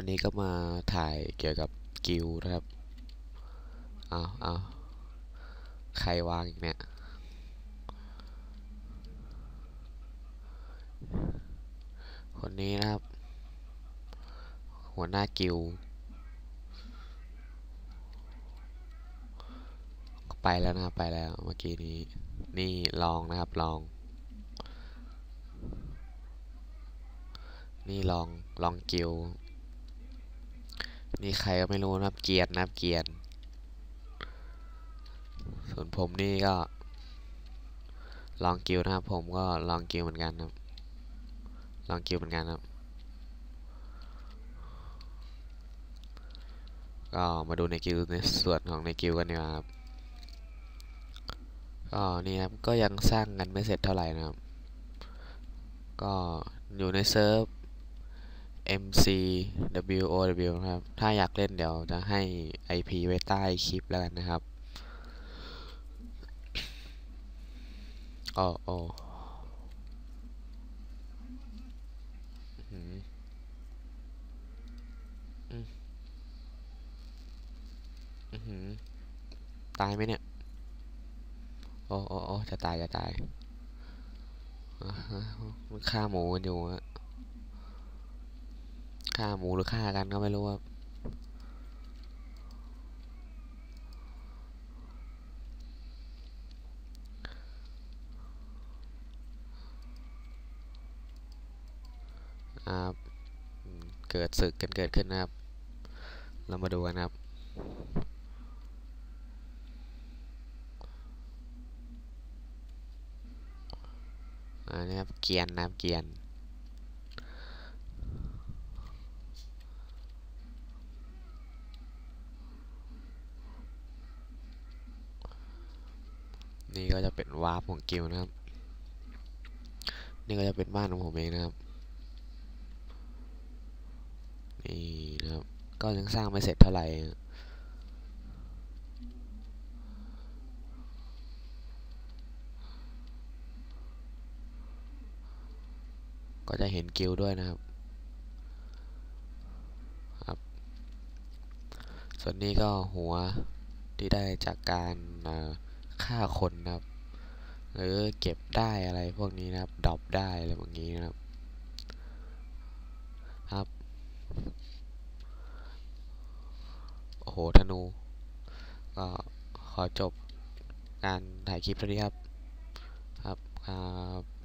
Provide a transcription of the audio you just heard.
วันนี้ก็มาถ่ายเกี่ยวกับกิลนะครับ เอาเอาใครวางอีกเนี่ย คนนี้นะครับ หัวหน้ากิลไปแล้วนะครับไปแล้วเมื่อกี้นี้ นี่ลองนะครับลอง นี่ลองลองกิล นี่ใครก็ไม่รู้นะครับ เกียรตินะครับเกียรติส่วนผมนี่ก็ ลองกิลด์นะครับ ผมก็ลองกิลด์เหมือนกันนะครับ ลองกิลด์เหมือนกันครับ ก็มาดูในกิลด์ในส่วนของในกิลด์กันดีกว่าครับก็นี่ครับก็ยังสร้างกันไม่เสร็จเท่าไหร่นะครับ ก็อยู่ในเซิร์ฟ MCWOW นะครับ ถ้าอยากเล่นเดี๋ยวจะให้ IP ไว้ใต้คลิปแล้วกันนะครับอ๋ออ๋ออื้อหืออืมอื้อหือตายไหมเนี่ย โอ้โอ้โอ้จะตายจะตายมันฆ่าหมูกันอยู่อะ ฆ่าหมูหรือฆ่ากันก็ไม่รู้ครับเกิดศึกกันเกิดขึ้นนะครับ เรามาดูกันครับอ่านะครับ เกียนนะครับเกียน นี่ก็จะเป็นวาร์ปของเกิลด์นะครับ นี่ก็จะเป็นบ้านของผมเองนะครับ นี่นะครับ ก็ยังสร้างไม่เสร็จเท่าไหร่ก็จะเห็นกิลด์ด้วยนะครับครับ ส่วนนี้ก็หัวที่ได้จากการอ่อ ฆ่าคนนะครับหรือเก็บได้อะไรพวกนี้นะครับดรอปได้อะไรพวกนี้นะครับ ครับ โอ้โหธนู ก็ขอจบการถ่ายคลิปเท่านี้ครับ ครับครับ